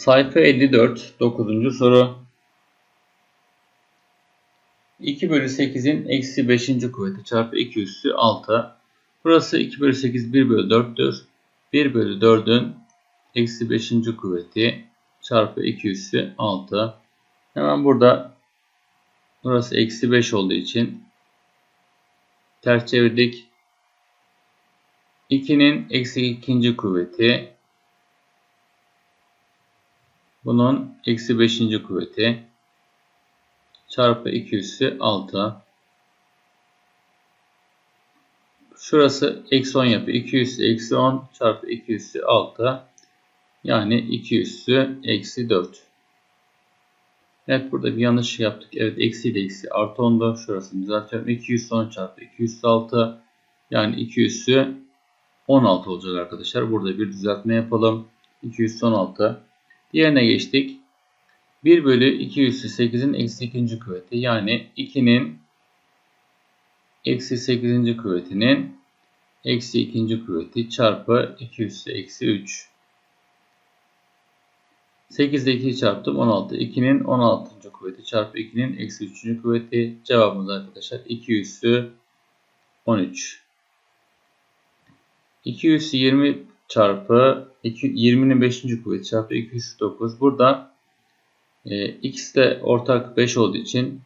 Sayfa 54 9. soru. 2 bölü 8'in eksi 5. kuvveti çarpı 2 üssü 6. Burası 2 bölü 8 1 bölü 4'tür. 1 bölü 4'ün eksi 5. kuvveti çarpı 2 üssü 6. Hemen burada burası eksi 5 olduğu için ters çevirdik. 2'nin eksi 2. kuvveti bunun eksi 5. kuvveti çarpı 2 üssü 6. Şurası eksi 10 yapıyor. 2 üssü eksi 10 çarpı 2 üssü 6. Yani 2 üssü eksi 4. Evet burada bir yanlış yaptık. Evet eksi ile eksi artı 10'da. Şurasını düzeltiyorum. 2 üssü 10 çarpı 2 üssü 6. Yani 2 üssü 16 olacak arkadaşlar. Burada bir düzeltme yapalım. 216. Diğerine geçtik. 1 bölü 2 üssü 8'in eksi 2. kuvveti. Yani 2'nin eksi 8. kuvvetinin eksi 2. kuvveti çarpı 2 üssü eksi 3. 8 ile 2'yi çarptım 16. 2'nin 16. kuvveti çarpı 2'nin eksi 3. kuvveti. Cevabımız arkadaşlar 2 üssü 13. 2 üssü 20 çarpı 20'nin 5. kuvveti çarpı 2 üssü 9. Burada e, x de ortak 5 olduğu için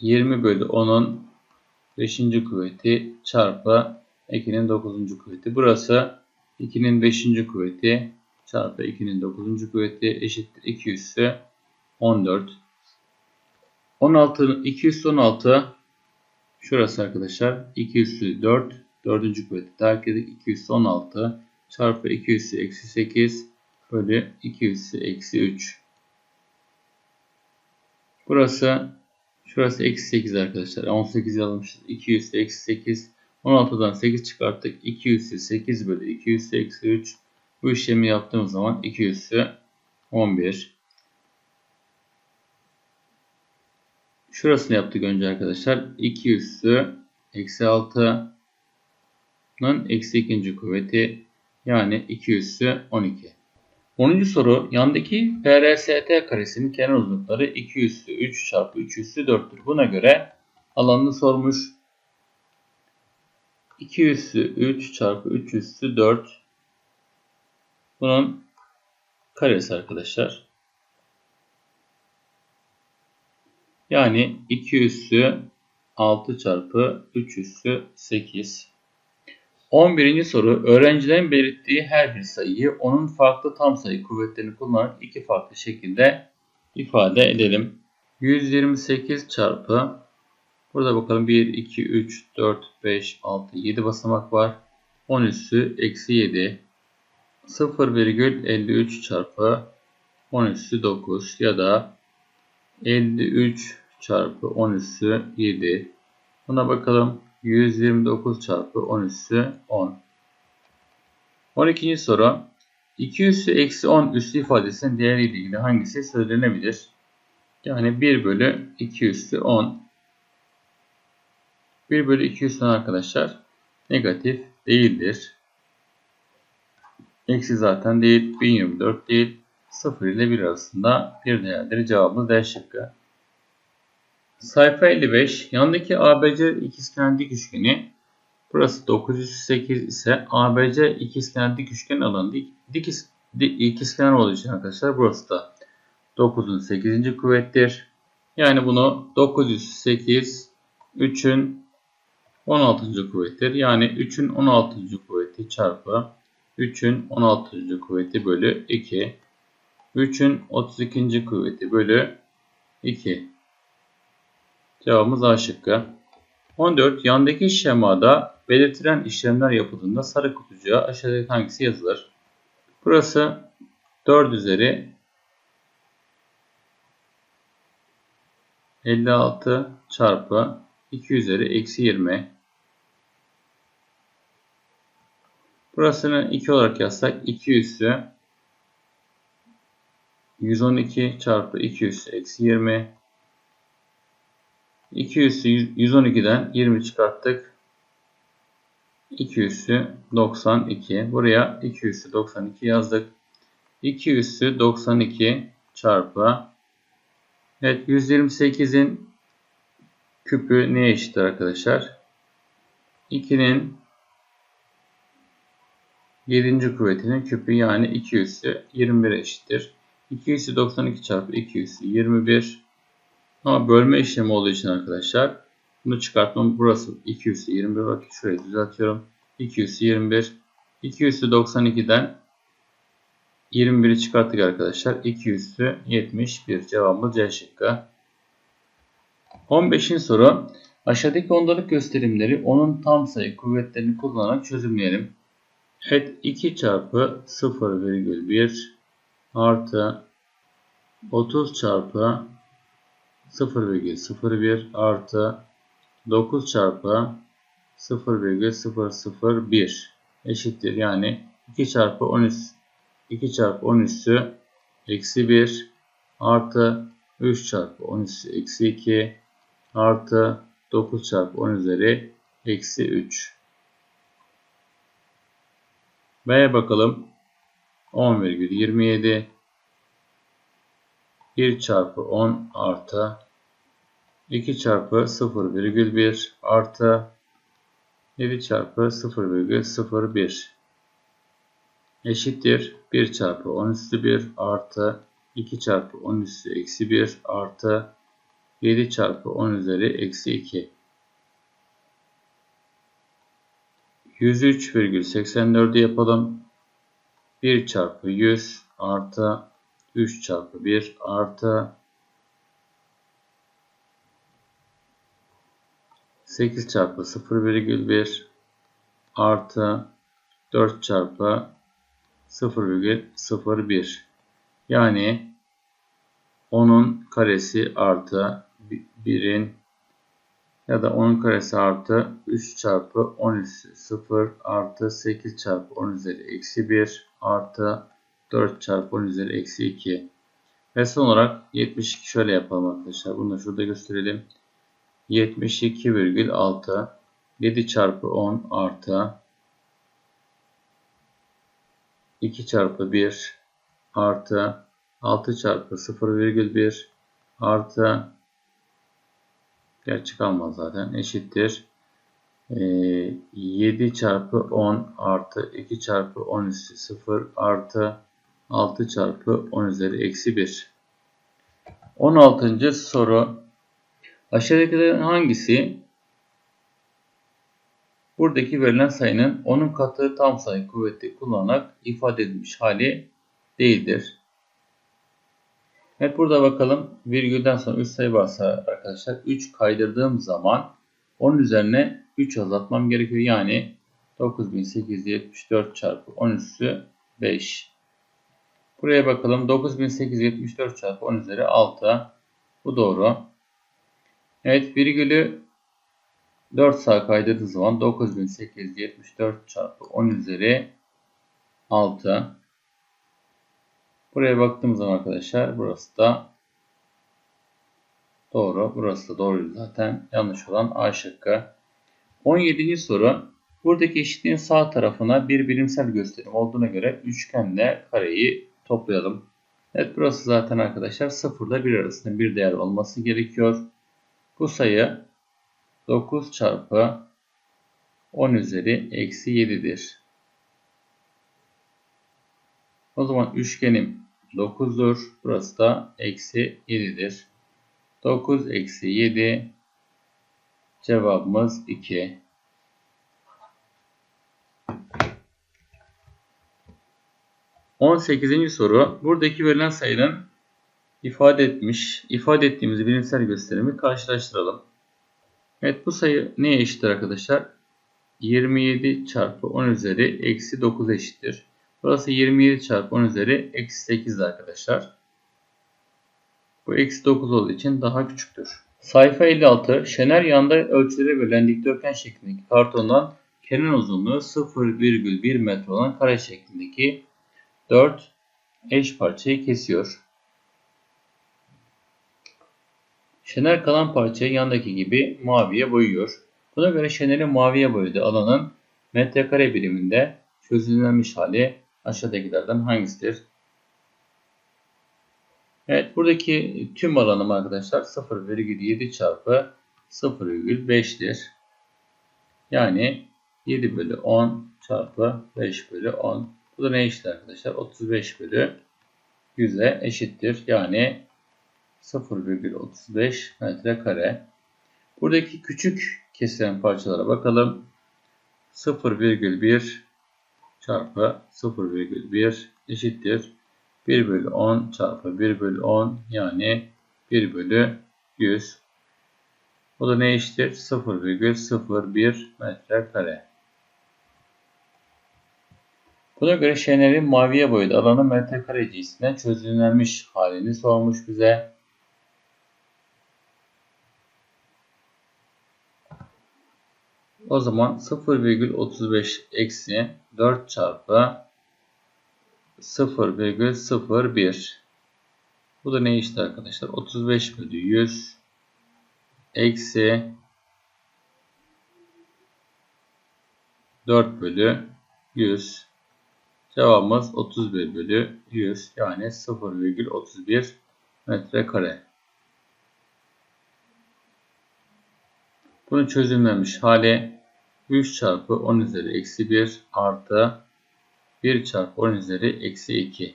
20 bölü 10'un 5. kuvveti çarpı 2'nin 9. kuvveti. Burası 2'nin 5. kuvveti çarpı 2'nin 9. kuvveti eşittir 2 üssü 14. 16, 216 şurası arkadaşlar 2 üssü 4 4. kuvveti terk edip 2 üssü 16 çarpı 2 üssü eksi 8 bölü 2 üssü eksi 3. Burası şurası eksi 8 arkadaşlar. 18 yazmışız. 2 üssü eksi 8. 16'dan 8 çıkarttık. 2 üssü 8 bölü 2 üssü eksi 3. Bu işlemi yaptığımız zaman 2 üssü 11. Şurasını yaptık önce arkadaşlar. 2 üssü eksi 6'nın eksi 2. kuvveti yani 2 üssü 12. 10. soru yandaki PRST karesinin kenar uzunlukları 2 üssü 3 çarpı 3 üssü 4'tür. Buna göre alanını sormuş. 2 üssü 3 çarpı 3 üssü 4 bunun karesi arkadaşlar. Yani 2 üssü 6 çarpı 3 üssü 8. 11. soru öğrencilerin belirttiği her bir sayıyı onun farklı tam sayı kuvvetlerini kullanarak iki farklı şekilde ifade edelim. 128 çarpı burada bakalım 1, 2, 3, 4, 5, 6, 7 basamak var. 10 üssü eksi 7 0,53 çarpı 10 üssü 9 ya da 53 çarpı 10 üssü 7 buna bakalım 129 çarpı 10 üssü 10. 12. soru. 2 üssü eksi 10 üssü ifadesinin değeriyle ilgili hangisi söylenebilir? Yani 1 bölü 2 üssü 10. 1 bölü 2 üssü 10 arkadaşlar negatif değildir. Eksi zaten değil. 1024 değil. 0 ile 1 arasında bir değerdir. Cevabımız D şıkkı. Sayfa 55. Yandaki ABC ikizkenar dik üçgeni burası 908 ise ABC ikizkenar dik üçgen alanı dik, dik, dik ikizkenar olduğu için arkadaşlar burası da 9'un 8. kuvvettir. Yani bunu 908 3'ün 16. kuvvettir. Yani 3'ün 16. kuvveti çarpı 3'ün 16. kuvveti bölü 2. 3'ün 32. kuvveti bölü 2. Cevabımız A şıkkı. 14. Yandaki şemada belirtilen işlemler yapıldığında sarı kutucuğa aşağıdaki hangisi yazılır? Burası 4 üzeri 56 çarpı 2 üzeri eksi 20. Burasını 2 olarak yazsak 2 üssü 112 çarpı 2 üssü eksi 20 2 üssü 112'den 20 çıkarttık. 2 üssü 92. Buraya 2 üssü 92 yazdık. 2 üssü 92 çarpı Evet 128'in küpü neye eşittir arkadaşlar? 2'nin 7. kuvvetinin küpü yani 2 üssü 21 eşittir. 2 üssü 92 çarpı 2 üssü 21. Ama bölme işlemi olduğu için arkadaşlar bunu çıkartmam burası 2 üssü 21. Bakın şurayı düzeltiyorum. 2 üssü 21. 2 üssü 92'den 21'i çıkarttık arkadaşlar. 2 üssü 71. Cevabımız C şıkkı. 15. soru. Aşağıdaki ondalık gösterimleri onun tam sayı kuvvetlerini kullanarak çözümleyelim. Evet 2 çarpı 0,1 artı 30 çarpı 0,01 artı 9 çarpı 0,001 eşittir. Yani 2 çarpı 13 2 çarpı 10 üssü eksi 1 artı 3 çarpı 10 üssü eksi 2 artı 9 çarpı 10 üzeri eksi 3. B'ye bakalım. 10,27 1 çarpı 10 artı 2 çarpı 0,1 artı 7 çarpı 0,01 eşittir 1 çarpı 10 üstü 1 artı 2 çarpı 10 üstü eksi 1 artı 7 çarpı 10 üzeri eksi 2. 103,84'ü yapalım. 1 çarpı 100 artı 3 çarpı 1 artı 8 çarpı 0,1 artı 4 çarpı 0,01 yani 10'un karesi artı 1'in ya da 10'un karesi artı 3 çarpı 10 üssü 0 artı 8 çarpı 10 üzeri eksi 1 artı 4 çarpı 10 üzeri eksi 2 ve son olarak 72 şöyle yapalım arkadaşlar. Bunu da şurada gösterelim. 72,6 7 çarpı 10 artı 2 çarpı 1 artı 6 çarpı 0,1 artı gerçi kalmaz zaten eşittir. E, 7 çarpı 10 artı 2 çarpı 10 üstü 0 artı 6 çarpı 10 üzeri eksi 1. 16. soru. Aşağıdakilerin hangisi buradaki verilen sayının onun katı tam sayı kuvveti kullanarak ifade edilmiş hali değildir. Evet burada bakalım virgülden sonra 3 sayı varsa arkadaşlar 3 kaydırdığım zaman onun üzerine 3 azaltmam gerekiyor. Yani 9874 çarpı 10 üssü 5. Buraya bakalım 9874 çarpı 10 üzeri 6. Bu doğru. Evet virgülü 4 sağ kaydırdığı zaman 9874 çarpı 10 üzeri 6. Buraya baktığım zaman arkadaşlar burası da doğru. Burası da doğru zaten. Yanlış olan A şıkkı. 17. soru. Buradaki eşitliğin sağ tarafına bir bilimsel gösterim olduğuna göre üçgenle kareyi toplayalım. Evet burası zaten arkadaşlar 0 ile 1 arasında bir değer olması gerekiyor. Bu sayı 9 çarpı 10 üzeri eksi 7'dir. O zaman üçgenim 9'dur. Burası da eksi 7'dir. 9 eksi 7 cevabımız 2. On sekizinci soru. Buradaki verilen sayının ifade etmiş, ifade ettiğimiz bilimsel gösterimi karşılaştıralım. Evet bu sayı neye eşittir arkadaşlar? 27 çarpı 10 üzeri eksi 9 eşittir. Burası 27 çarpı 10 üzeri eksi 8 arkadaşlar. Bu eksi 9 olduğu için daha küçüktür. Sayfa 56. Şener yanda ölçülere verilen dikdörtgen şeklindeki kartondan kenar uzunluğu 0,1 metre olan kare şeklindeki 4 eş parçayı kesiyor. Şener kalan parçayı yandaki gibi maviye boyuyor. Buna göre Şener'in maviye boyadığı alanın metrekare biriminde çözümlenmiş hali aşağıdakilerden hangisidir? Evet buradaki tüm alanım arkadaşlar 0,7 çarpı 0,5'tir. Yani 7 bölü 10 çarpı 5 bölü 10. Bu da ne eşit arkadaşlar? 35 bölü 100'e eşittir. Yani 0,35 metrekare. Buradaki küçük kesilen parçalara bakalım. 0,1 çarpı 0,1 eşittir. 1 bölü 10 çarpı 1 bölü 10 yani 1 bölü 100. O da ne eşittir? 0,01 metrekare. Buna göre Şener'in maviye boyadığı alanı metrekare cinsinden çözümlenmiş halini sormuş bize. O zaman 0,35 eksi 4 çarpı 0,01 Bu da ne işte arkadaşlar? 35 bölü 100 eksi 4 bölü 100 Cevabımız 31 bölü 100 yani 0,31 metrekare. Bunu çözümlenmiş hali 3 çarpı 10 üzeri eksi 1 artı 1 çarpı 10 üzeri eksi 2.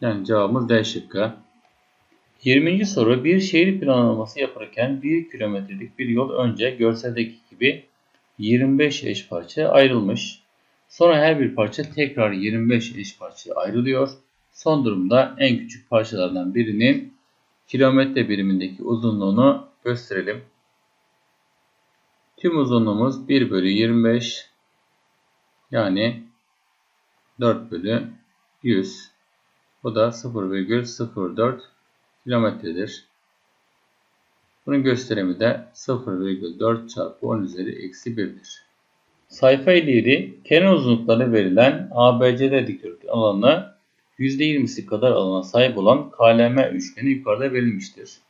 Yani cevabımız D şıkkı. 20. soru bir şehir planlaması yaparken 1 kilometrelik bir yol önce görseldeki gibi 25 eş parçaya ayrılmış. Sonra her bir parça tekrar 25 eş parçaya ayrılıyor. Son durumda en küçük parçalardan birinin kilometre birimindeki uzunluğunu gösterelim. Tüm uzunluğumuz 1 bölü 25 yani 4 bölü 100. Bu da 0,04 kilometredir. Bunun gösterimi de 0,4 çarpı 10 üzeri eksi 1'dir. Sayfa 57 kenar uzunlukları verilen ABCD dikdörtgen alanı %20'si kadar alana sahip olan KLM üçgeni yukarıda verilmiştir.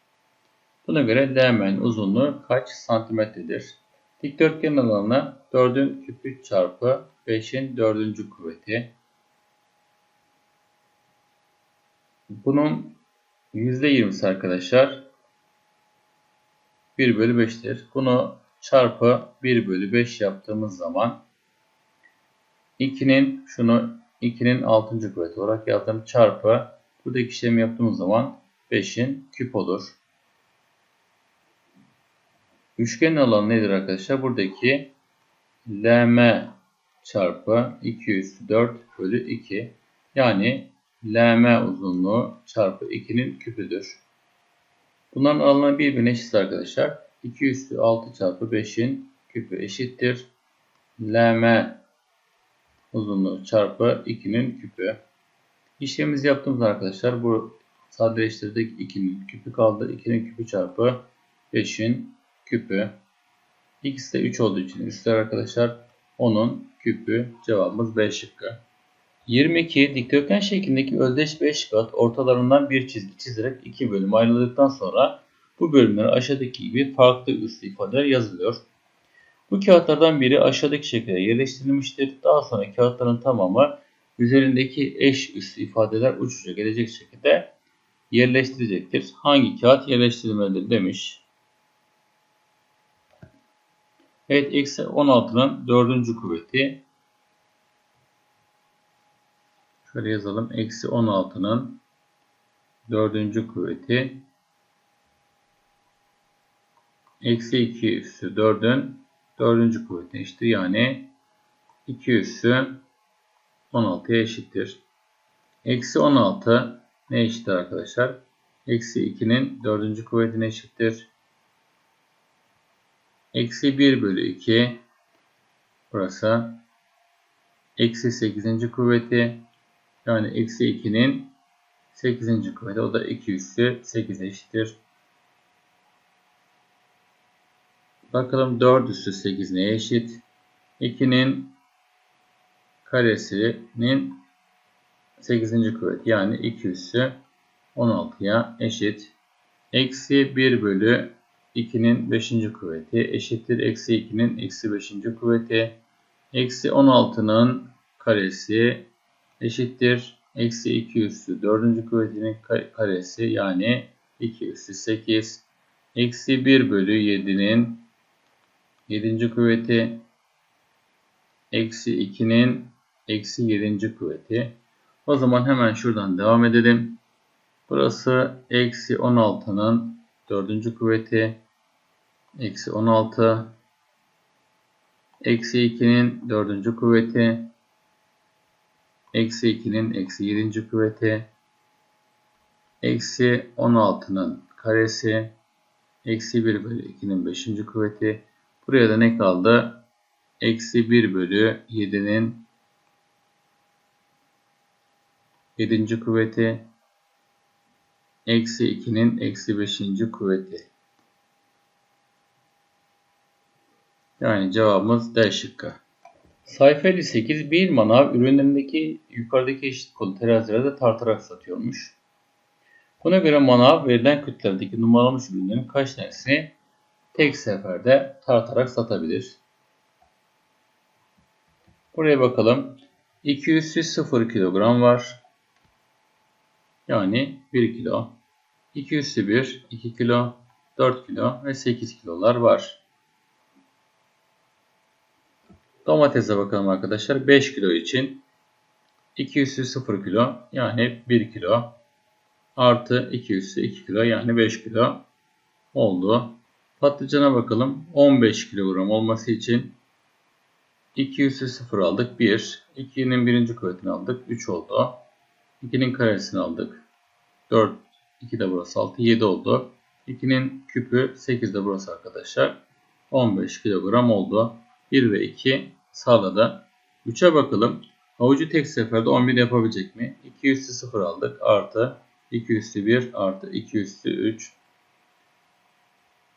Buna göre DM'nin uzunluğu kaç santimetredir? Dikdörtgen alanı 4'ün küpü çarpı 5'in 4. kuvveti. Bunun %20'si arkadaşlar 1 bölü 5'tir. Bunu çarpı 1 bölü 5 yaptığımız zaman 2'nin şunu 2'nin 6. kuvveti olarak yazdım. Çarpı buradaki işlemi yaptığımız zaman 5'in küp olur. Üçgenin alanı nedir arkadaşlar? Buradaki LM çarpı 2 üstü 4 bölü 2. Yani LM uzunluğu çarpı 2'nin küpüdür. Bunların alanı birbirine eşit arkadaşlar. 2 üstü 6 çarpı 5'in küpü eşittir. LM uzunluğu çarpı 2'nin küpü. İşlemimizi yaptığımız arkadaşlar bu sadeleştirdik 2'nin küpü kaldı. 2'nin küpü çarpı 5'in küpü. X de 3 olduğu için üstler arkadaşlar. Onun küpü cevabımız B şıkkı. 22 dikdörtgen şeklindeki özdeş 5 kat ortalarından bir çizgi çizerek iki bölüm ayrıldıktan sonra bu bölümler aşağıdaki gibi farklı üslü ifadeler yazılıyor. Bu kağıtlardan biri aşağıdaki şekilde yerleştirilmiştir. Daha sonra kağıtların tamamı üzerindeki eş üslü ifadeler uçuca gelecek şekilde yerleştirecektir. Hangi kağıt yerleştirilmelidir demiş. Evet eksi 16'nın dördüncü kuvveti. Şöyle yazalım. Eksi 16'nın dördüncü kuvveti. Eksi 2 üssü 4'ün dördüncü kuvveti eşittir. Yani 2 üssü 16'ya eşittir. Eksi 16 ne eşittir arkadaşlar? Eksi 2'nin dördüncü kuvvetine eşittir. Eksi 1 bölü 2 burası. Eksi 8. kuvveti yani eksi 2'nin 8. kuvveti o da 2 üssü 8 eşittir. Bakalım 4 üssü 8 neye eşit? 2'nin karesinin 8. kuvveti yani 2 üssü 16'ya eşit. Eksi 1 bölü 2'nin 5. kuvveti eşittir. Eksi 2'nin eksi 5. kuvveti. Eksi 16'nın karesi eşittir. Eksi 2 üssü 4. kuvvetinin ka- karesi yani 2 üssü 8. Eksi 1 bölü 7'nin 7. kuvveti. Eksi 2'nin eksi 7. kuvveti. O zaman hemen şuradan devam edelim. Burası eksi 16'nın 4. kuvveti. Eksi 16. Eksi 2'nin 4. kuvveti. Eksi 2'nin eksi 7. kuvveti. Eksi 16'nın karesi. Eksi 1 bölü 2'nin 5. kuvveti. Buraya da ne kaldı? Eksi 1 bölü 7'nin 7. kuvveti. Eksi 2'nin eksi 5. kuvveti. Yani cevabımız D şıkkı. Sayfa 58 bir manav ürünlerindeki yukarıdaki eşit kolu terazilerde tartarak satıyormuş. Buna göre manav verilen kütlelerdeki numaralanmış ürünlerin kaç tanesini tek seferde tartarak satabilir? Buraya bakalım. 200 0 kilogram var. Yani 1 kilo. 200 1 2 kilo, 4 kilo ve 8 kilolar var. Domatese bakalım arkadaşlar. 5 kilo için 200 0 kilo yani 1 kilo artı 200 2 kilo yani 5 kilo oldu. Patlıcana bakalım. 15 kilogram olması için 200 0 aldık 1. 2'nin birinci kuvvetini aldık 3 oldu. 2'nin karesini aldık 4. 2 de burası 6 7 oldu. 2'nin küpü 8 de burası arkadaşlar. 15 kilogram oldu. 1 ve 2 sağladı. 3'e bakalım. Havucu tek seferde 11 yapabilecek mi? 2 üstü 0 aldık. Artı 2 üstü 1 artı 2 üstü 3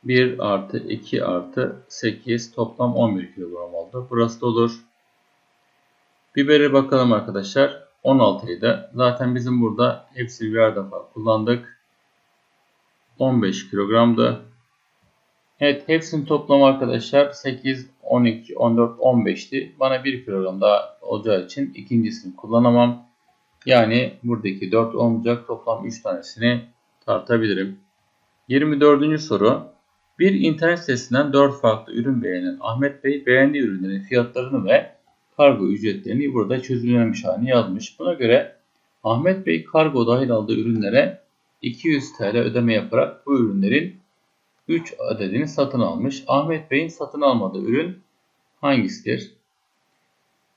1 artı 2 artı 8 toplam 11 kilogram oldu. Burası da olur. Biberi bakalım arkadaşlar. 16 idi. Zaten bizim burada hepsi birer defa kullandık. 15 kilogramdı. Evet hepsinin toplamı arkadaşlar 8, 12, 14, 15'ti. Bana 1 kilogram daha olacağı için ikincisini kullanamam. Yani buradaki 4 olmayacak toplam 3 tanesini tartabilirim. 24. soru. Bir internet sitesinden 4 farklı ürün beğenen Ahmet Bey beğendiği ürünlerin fiyatlarını ve kargo ücretlerini burada çözülmemiş halini yazmış. Buna göre Ahmet Bey kargo dahil aldığı ürünlere 200 TL ödeme yaparak bu ürünlerin 3 adedini satın almış. Ahmet Bey'in satın almadığı ürün hangisidir?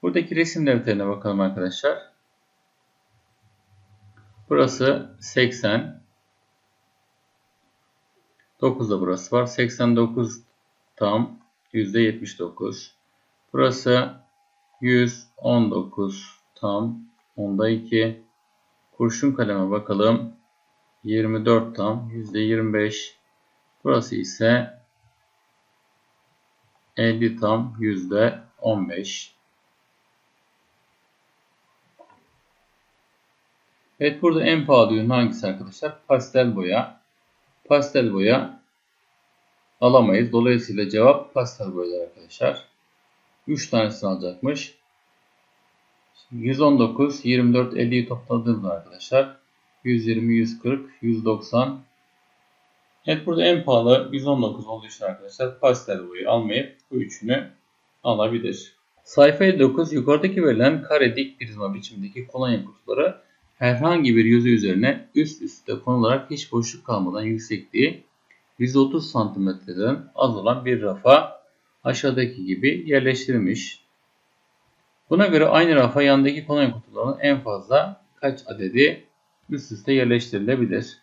Buradaki resim defterine bakalım arkadaşlar. Burası 80. 9 da burası var. 89 tam %79. Burası 119 tam onda 2. Kurşun kaleme bakalım. 24 tam %25. Burası ise 50 tam %15. Evet burada en pahalı ürün hangisi arkadaşlar? Pastel boya. Pastel boya alamayız. Dolayısıyla cevap pastel boyalar arkadaşlar. 3 tanesini alacakmış. 119, 24, 50'yi topladığımızda arkadaşlar 120, 140, 190. Evet burada en pahalı 119 olduğu için arkadaşlar pastel boyu almayıp bu üçünü alabilir. Sayfa 59 yukarıdaki verilen kare dik prizma biçimindeki kolonya kutuları herhangi bir yüzey üzerine üst üste konularak hiç boşluk kalmadan yüksekliği 130 santimetreden az olan bir rafa aşağıdaki gibi yerleştirilmiş. Buna göre aynı rafa yandaki kolonya kutularının en fazla kaç adedi üst üste yerleştirilebilir?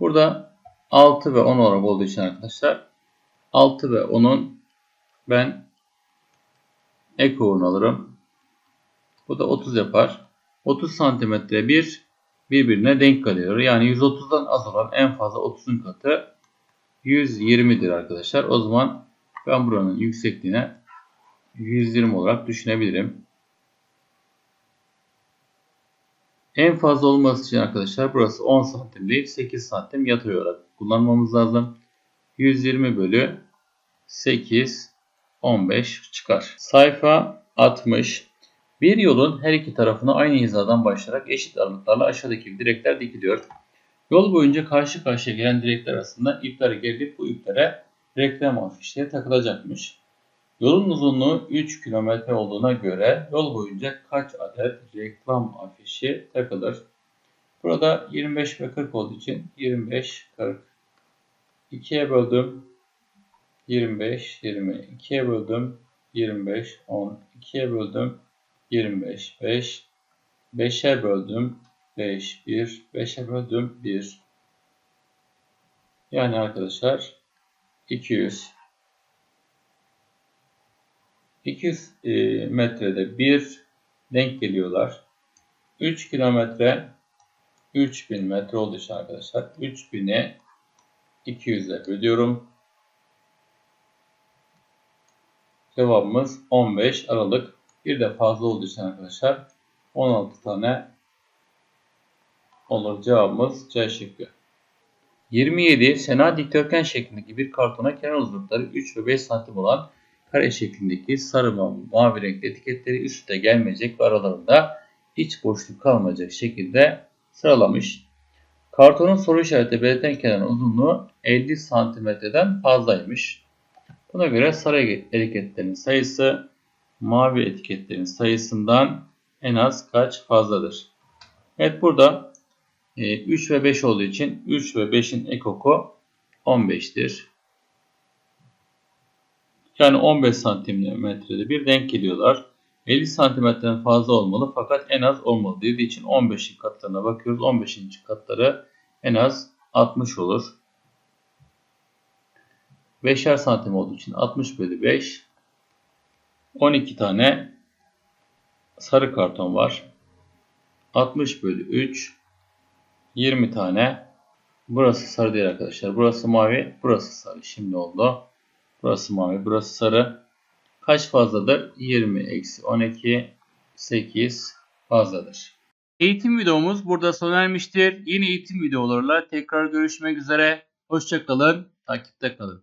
Burada 6 ve 10 olarak olduğu için arkadaşlar 6 ve 10'un ben ek alırım. Bu da 30 yapar. 30 santimetre bir birbirine denk kalıyor. Yani 130'dan az olan en fazla 30'un katı 120'dir arkadaşlar. O zaman ben buranın yüksekliğine 120 olarak düşünebilirim. En fazla olması için arkadaşlar burası 10 santim değil 8 santim yatay olarak kullanmamız lazım. 120 bölü 8 15 çıkar. Sayfa 60. Bir yolun her iki tarafına aynı hizadan başlayarak eşit aralıklarla aşağıdaki direkler dikiliyor. Yol boyunca karşı karşıya gelen direkler arasında ipler gerilip bu iplere reklam afişleri takılacakmış. Yolun uzunluğu 3 kilometre olduğuna göre yol boyunca kaç adet reklam afişi takılır? Burada 25 ve 40 olduğu için 25, 40. 2'ye böldüm. 25, 20. 2'ye böldüm. 25, 10. 2'ye böldüm. 25, 5. 5'e böldüm. 5, 1. 5'e böldüm. 1. Yani arkadaşlar 200. 200 e, metrede bir denk geliyorlar. 3 kilometre 3000 metre olduğu için arkadaşlar 3000'e 200'e bölüyorum. Cevabımız 15 Aralık. Bir de fazla olduğu için arkadaşlar 16 tane olur. Cevabımız C şıkkı. 27. Sena dikdörtgen şeklindeki bir kartona kenar uzunlukları 3 ve 5 santim olan kare şeklindeki sarı ve mavi renkli etiketleri üstte gelmeyecek ve aralarında hiç boşluk kalmayacak şekilde sıralamış. Kartonun soru işareti belirten kenarın uzunluğu 50 santimetreden fazlaymış. Buna göre sarı etiketlerin sayısı mavi etiketlerin sayısından en az kaç fazladır? Evet burada 3 e, ve 5 olduğu için 3 ve 5'in ekoku 15'tir. Yani 15 santimetrede bir denk geliyorlar. 50 santimetreden fazla olmalı fakat en az olmalı dediği için 15'in katlarına bakıyoruz. 15. katları en az 60 olur. 5'er santim olduğu için 60 bölü 5 12 tane sarı karton var. 60 bölü 3 20 tane burası sarı değil arkadaşlar. Burası mavi, burası sarı. Şimdi oldu. Burası mavi, burası sarı. Kaç fazladır? 20 eksi 12 8 fazladır. Eğitim videomuz burada sona ermiştir. Yeni eğitim videolarıyla tekrar görüşmek üzere. Hoşçakalın, takipte kalın.